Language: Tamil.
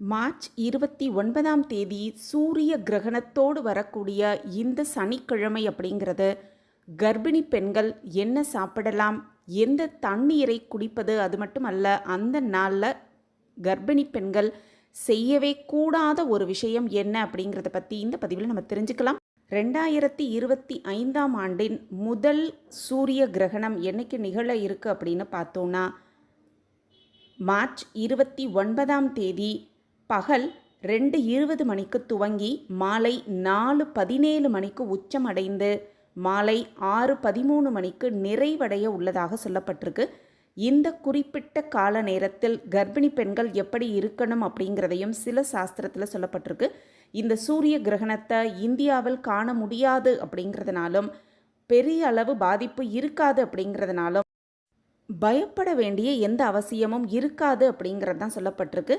மார்ச் இருபத்தி ஒன்பதாம் தேதி சூரிய கிரகணத்தோடு வரக்கூடிய இந்த சனிக்கிழமை அப்படிங்கிறது. கர்ப்பிணி பெண்கள் என்ன சாப்பிடலாம்? எந்த தண்ணீரை குடிப்பது? அது மட்டும் அல்ல அந்த நாளில் கர்ப்பிணி பெண்கள் செய்யவே கூடாத ஒரு விஷயம் என்ன அப்படிங்கிறத பற்றி இந்த பதிவில் நம்ம தெரிஞ்சுக்கலாம். ரெண்டாயிரத்தி இருபத்தி ஐந்தாம் ஆண்டின் முதல் சூரிய கிரகணம் என்னைக்கு நிகழ இருக்கு அப்படின்னு பார்த்தோன்னா மார்ச் இருபத்தி ஒன்பதாம் தேதி பகல் ரெண்டு இருபது மணிக்கு துவங்கி மாலை நாலு பதினேழு மணிக்கு உச்சம் அடைந்து மாலை ஆறு பதிமூணு மணிக்கு நிறைவடைய உள்ளதாக சொல்லப்பட்டிருக்கு. இந்த குறிப்பிட்ட கால நேரத்தில் கர்ப்பிணி பெண்கள் எப்படி இருக்கணும் அப்படிங்கிறதையும் சில சாஸ்திரத்தில் சொல்லப்பட்டிருக்கு. இந்த சூரிய கிரகணத்தை இந்தியாவில் காண முடியாது அப்படிங்கிறதுனாலும் பெரிய அளவு பாதிப்பு இருக்காது அப்படிங்கிறதுனாலும் பயப்பட வேண்டிய எந்த அவசியமும் இருக்காது அப்படிங்கிறது தான் சொல்லப்பட்டிருக்கு.